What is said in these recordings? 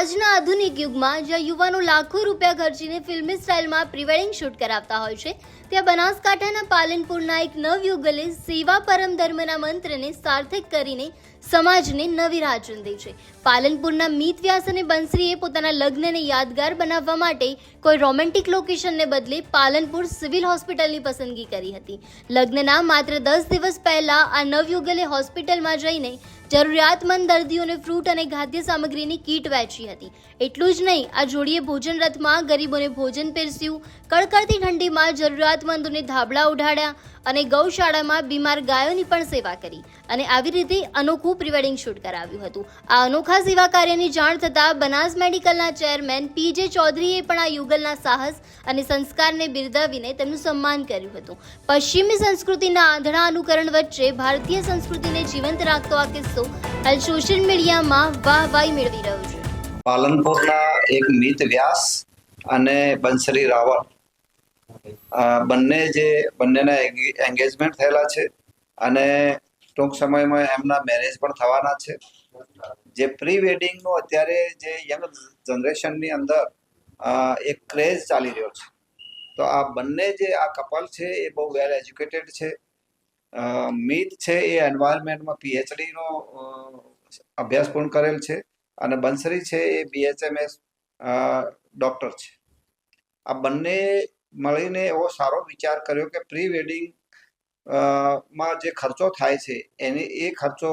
આજના આધુનિક યુગમાં જ્યાં યુવાનો લાખો રૂપિયા ખર્ચીને ફિલ્મી સ્ટાઇલમાં પ્રિવેડિંગ શૂટ કરાવતા હોય છે, ત્યાં બનાસકાંઠાના પાલનપુરના એક નવયુગલે સેવા પરમ ધર્મના મંત્રને સાર્થક કરીને સમાજને નવી રાહ ચૂંધી છે. પાલનપુરના મીત વ્યાસ અને બંસરીએ પોતાના લગ્નને યાદગાર બનાવવા માટે કોઈ રોમેન્ટિક લોકેશનને બદલે પાલનપુર સિવિલ હોસ્પિટલની પસંદગી કરી હતી. લગ્નના માત્ર દસ દિવસ પહેલા આ નવયુગલે હોસ્પિટલમાં જઈને જરૂરિયાતમંદ દર્દીઓને ફ્રૂટ અને ખાદ્ય સામગ્રીની કીટ વહેંચી હતી. એટલું જ નહીં, આ જોડીએ ભોજન રથમાં ગરીબોને ભોજન પીરસ્યું, કડકડતી ઠંડીમાં જરૂરિયાતમંદોને ધાબળા ઉઢાડ્યા અને ગૌશાળામાં બીમાર ગાયોની પણ સેવા કરી અને આવી રીતે અનોખું પ્રિવેડિંગ શૂટ કરાવ્યું હતું. આ અનોખા સેવા કાર્યની જાણ થતાં બનાસ મેડિકલના ચેરમેન પીજે ચૌધરીએ પણ આ યુગલના સાહસ અને સંસ્કારને બિરદાવીને તેમનું સન્માન કર્યું હતું. પશ્ચિમી સંસ્કૃતિના આંધળા અનુકરણ વચ્ચે ભારતીય સંસ્કૃતિને જીવંત રાખતો આ કિસ્સો હાલ સોશિયલ મીડિયામાં વાહવાઈ મેળવી રહ્યો છે. પાલનપુરના એક મિત વ્યાસ અને બંસરી રાવળ આ બંને જે બંનેના એંગેજમેન્ટ થયેલા છે અને ટૂંક સમયમાં એમના મેરેજ પણ થવાના છે. જે પ્રી વેડિંગનો અત્યારે જે યંગ જનરેશનની અંદર એક ક્રેઝ ચાલી રહ્યો છે. તો આ બંને જે આ કપલ છે એ બહુ વેલ એજ્યુકેટેડ છે. મિત છે એ એન્વાયરમેન્ટમાં પીએચડીનો અભ્યાસ પૂર્ણ કરેલ છે અને બંસરી છે એ બીએચએમએસ ડૉક્ટર છે. આ બંને મળીને એવો સારો વિચાર કર્યો કે પ્રી વેડિંગમાં જે ખર્ચો થાય છે, એને, એ ખર્ચો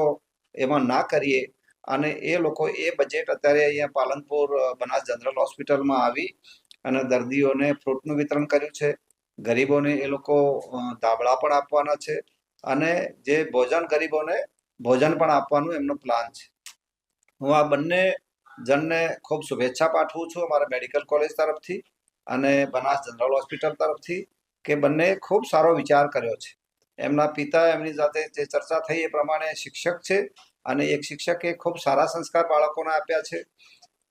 એમાં ના કરીએ. અને એ લોકો એ બજેટ અત્યારે અહીંયા પાલનપુર બનાસ જનરલ હોસ્પિટલમાં આવી અને દર્દીઓને ફ્રૂટનું વિતરણ કર્યું છે. ગરીબોને એ લોકો ધાબળા પણ આપવાના છે અને જે ભોજન ગરીબોને ભોજન પણ આપવાનું એમનો પ્લાન છે. હું આ બંને જણને ખૂબ શુભેચ્છા પાઠવું છું અમારા મેડિકલ કોલેજ તરફથી. અને બનાસ જનરલ હોસ્પિટલ તરફથી કે બંને ખૂબ સારો વિચાર કર્યો છે. એમના પિતા, એમની સાથે જે ચર્ચા થઈ એ પ્રમાણે શિક્ષક છે અને એક શિક્ષકે ખૂબ સારા સંસ્કાર બાળકોને આપ્યા છે.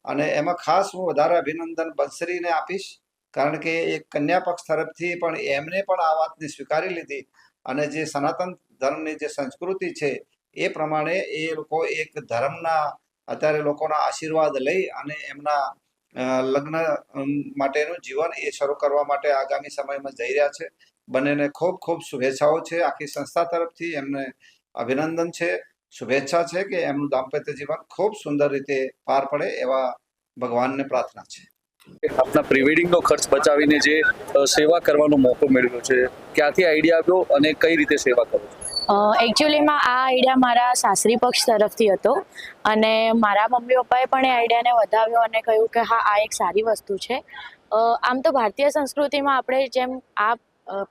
અને એમાં ખાસ હું વધારે અભિનંદન બંસરીને આપીશ, કારણ કે એક કન્યા પક્ષ તરફથી પણ એમને પણ આ વાતને સ્વીકારી લીધી અને જે સનાતન ધર્મની જે સંસ્કૃતિ છે એ પ્રમાણે એ લોકો એક ધર્મના, અત્યારે લોકોના આશીર્વાદ લઈ અને એમના લગ્ન માટેનું જીવન એ શરૂ કરવા માટે આગામી સમયમાં જઈ રહ્યા છે. બંનેને ખૂબ ખૂબ શુભેચ્છાઓ છે. આખી સંસ્થા તરફથી એમને અભિનંદન છે. શુભેચ્છા છે કે એમનું દાંપત્ય જીવન ખૂબ સુંદર રીતે પાર પડે એવા ભગવાનને પ્રાર્થના છે. આપના પ્રિવેડિંગનો ખર્ચ બચાવીને જે સેવા કરવાનો મોકો મેળવ્યો છે, ક્યાંથી આઈડિયા આવ્યો અને કઈ રીતે સેવા કરો છો? એકચ્યુઅલીમાં આ આઈડિયા મારા સાસરી પક્ષ તરફથી હતો અને મારા મમ્મી પપ્પાએ પણ એ આઈડિયાને વધાવ્યો અને કહ્યું કે હા, આ એક સારી વસ્તુ છે. આમ તો ભારતીય સંસ્કૃતિમાં આપણે જેમ આ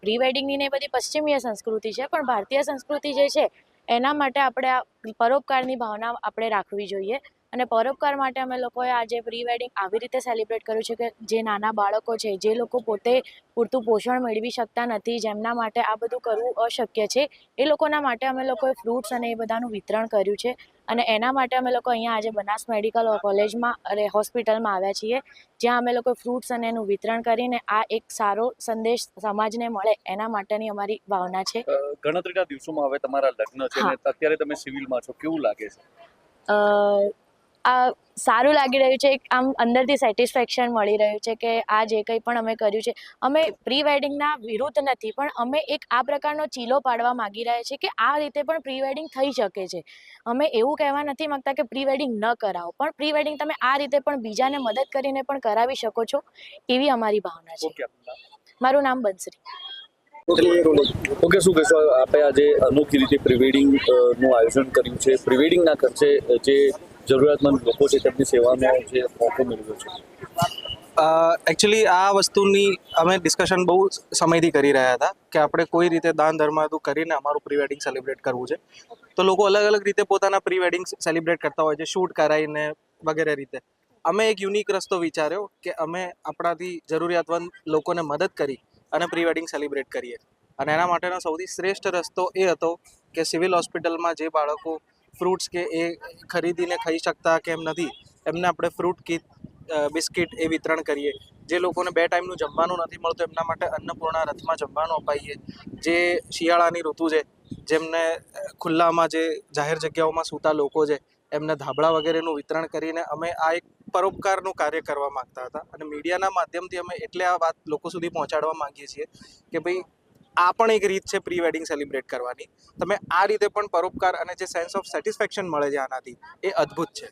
પ્રી વેડિંગની ને બધી પશ્ચિમીય સંસ્કૃતિ છે, પણ ભારતીય સંસ્કૃતિ જે છે, એના માટે આપણે આ પરોપકારની ભાવના આપણે રાખવી જોઈએ. અને પરોપકાર માટે અમે લોકોએ આજે પ્રી વેડિંગ આવી રીતે સેલિબ્રેટ કર્યું છે કે જે નાના બાળકો છે જે લોકો પોતે પૂરતું પોષણ મેળવી શકતા નથી જેમના માટે આ બધું કરવું અશક્ય છે એ લોકોના માટે અમે લોકોએ ફ્રૂટ્સ અને એ બધાનું વિતરણ કર્યું છે. અને એના માટે અમે લોકો અહીંયા આજે બનાસ મેડિકલ કોલેજમાં અરે હોસ્પિટલમાં આવ્યા છીએ જ્યાં અમે લોકો ફ્રૂટ્સ અને એનું વિતરણ કરીને આ એક સારો સંદેશ સમાજને મળે એના માટેની અમારી ભાવના છે. ગણતરીના દિવસોમાં હવે તમારા લગ્ન છે અત્યારે તમે સિવિલમાં છો કેવું લાગે છે? અ, આ સારું લાગી રહ્યું છે એક આમ અંદરથી સેટિસ્ફેક્શન મળી રહ્યું છે કે આ જે કંઈ પણ અમે કર્યું છે. અમે પ્રી વેડિંગના વિરુદ્ધ નથી પણ અમે એક આ પ્રકારનો ચીલો પાડવા માગી રહ્યા છીએ કે આ રીતે પણ પ્રી વેડિંગ થઈ શકે છે. અમે એવું કહેવા નથી માગતા કે પ્રી વેડિંગ ન કરાવો પણ પ્રી વેડિંગ તમે આ રીતે પણ બીજાને મદદ કરીને પણ કરાવી શકો છો એવી અમારી ભાવના છે. મારું નામ બંસરી. ઓકે શું કહેશો? આપણે આજે અનોખી રીતે પ્રિવેડિંગનું આયોજન કર્યું છે. પ્રિવેડિંગના ખર્ચે જે જરૂરિયાતમંદ લોકો છે, તેમની સેવાનો જે મોકો મેળવ્યો છે. એકચ્યુઅલી આ વસ્તુની અમે ડિસ્કશન બહુ સમયથી કરી રહ્યા હતા કે આપણે કોઈ રીતે દાન ધર્માદુ કરીને અમારું પ્રી વેડિંગ સેલિબ્રેટ કરવું છે. તો લોકો અલગ અલગ રીતે પોતાના પ્રી વેડિંગ સેલિબ્રેટ કરતા હોય છે શૂટ કરાવીને વગેરે રીતે. અમે એક યુનિક રસ્તો વિચાર્યો કે અમે આપણાથી જરૂરિયાતમંદ લોકોને મદદ કરી અને પ્રી વેડિંગ સેલિબ્રેટ કરીએ. અને એના માટેનો સૌથી શ્રેષ્ઠ રસ્તો એ હતો કે સિવિલ હોસ્પિટલમાં જે બાળકો ફ્રૂટ્સ કે એ ખરીદીને ખાઈ શકતા કે એમ નથી, એમને આપણે ફ્રૂટ કીટ બિસ્કિટ એ વિતરણ કરીએ. જે લોકોને બે ટાઈમનું જમવાનું નથી મળતું, એમના માટે અન્નપૂર્ણા રથમાં જમવાનું અપાઈએ. જે શિયાળાની ઋતુ છે, જેમને ખુલ્લામાં જે જાહેર જગ્યાઓમાં સૂતા લોકો છે, એમને ધાબળા વગેરેનું વિતરણ કરીને અમે આ એક પરોપકારનું કાર્ય કરવા માંગતા હતા. અને મીડિયાના માધ્યમથી અમે એટલે આ વાત લોકો સુધી પહોંચાડવા માંગીએ છીએ કે ભાઈ આ પણ એક રીત છે પ્રી વેડિંગ સેલિબ્રેટ કરવાની. તમે આ રીતે પણ પરોપકાર અને જે સેન્સ ઓફ સેટિસ્ફેક્શન મળે છે આનાથી, એ અદ્ભુત છે.